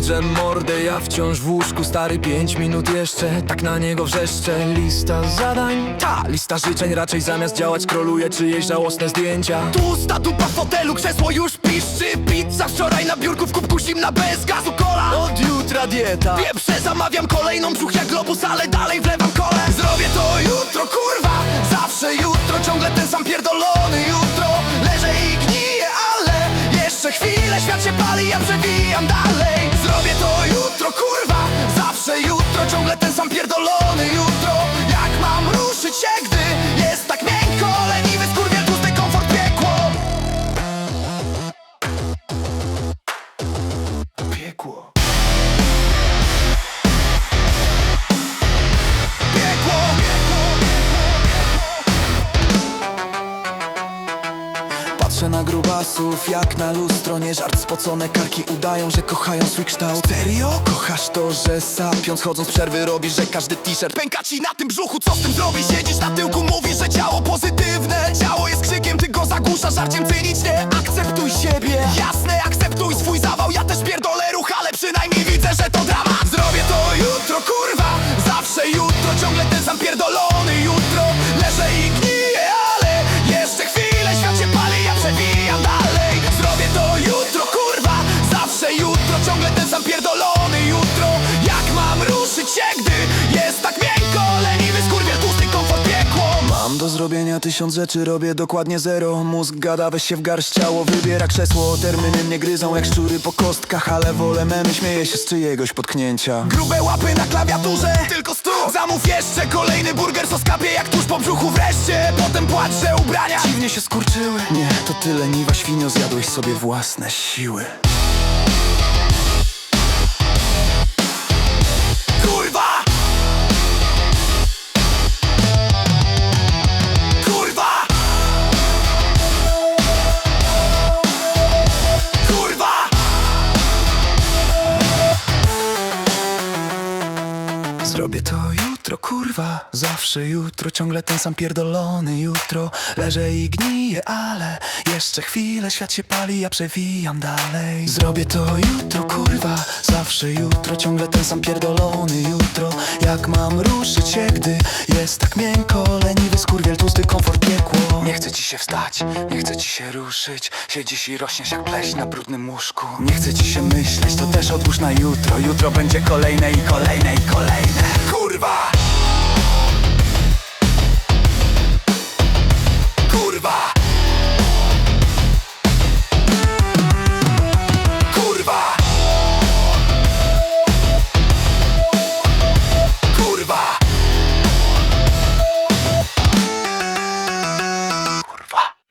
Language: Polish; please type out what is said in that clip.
drzem mordę Ja wciąż w łóżku, stary pięć minut jeszcze Tak na niego wrzeszczę. Lista zadań, ta lista życzeń Raczej zamiast działać kroluje czyjeś żałosne zdjęcia. Tłusta dupa w fotelu, krzesło już piszczy Pizza wczoraj na biurku w kubku zimna bez gazu kola. Od jutra dieta. Wieprze zamawiam kolejną brzuch jak globus, ale dalej wlewam kole. Zrobię to jutro, kurwa Zawsze jutro, ciągle ten sam pierdolony jutro. Leżę i gniję, ale Jeszcze chwilę, świat się pali, ja przewijam dalej Zawsze jutro, ciągle ten sam pierdolony jutro. Jak mam ruszyć się, Patrzę na grubasów jak na lustro Nie żart spocone karki udają, że kochają swój kształt Serio? Kochasz to, że sapiąc chodząc przerwy robisz, że każdy t-shirt Pęka ci na tym brzuchu, co z tym zrobisz? Siedzisz na tyłku, mówisz, że ciało pozytywne Ciało jest krzykiem, ty go zagłuszasz żarciem cynicznie ciągle ten sam pierdolony jutro. Jak mam ruszyć się, gdy jest tak miękko? Leniwy skurwiel, tłusty komfort, piekło. Mam do zrobienia tysiąc rzeczy, robię dokładnie zero. Mózg gada, weź się w garść, ciało wybiera krzesło. Terminy mnie gryzą jak szczury po kostkach Ale wolę memy, śmieję się z czyjegoś potknięcia. Grube łapy na klawiaturze, tylko stu Zamów jeszcze kolejny burger, sos kapie jak tuż po brzuchu wreszcie. Potem płacz, że ubrania. Dziwnie się skurczyły. Nie, to ty leniwa świnio, zjadłeś sobie własne siły Zrobię to jutro, kurwa Zawsze jutro, ciągle ten sam pierdolony jutro. Leżę i gniję, ale Jeszcze chwilę, świat się pali, ja przewijam dalej. Zrobię to jutro, kurwa Zawsze jutro, ciągle ten sam pierdolony jutro. Jak mam ruszyć się, gdy jest tak miękko Leniwy skurwiel, tłusty komfort, piekło. Nie chce ci się wstać, nie chce ci się ruszyć. Siedzisz i rośniesz jak pleś na brudnym łóżku. Nie chce ci się myśleć, to też odłóż na jutro. Jutro będzie kolejne i kolejne i kolejne. Kurwa!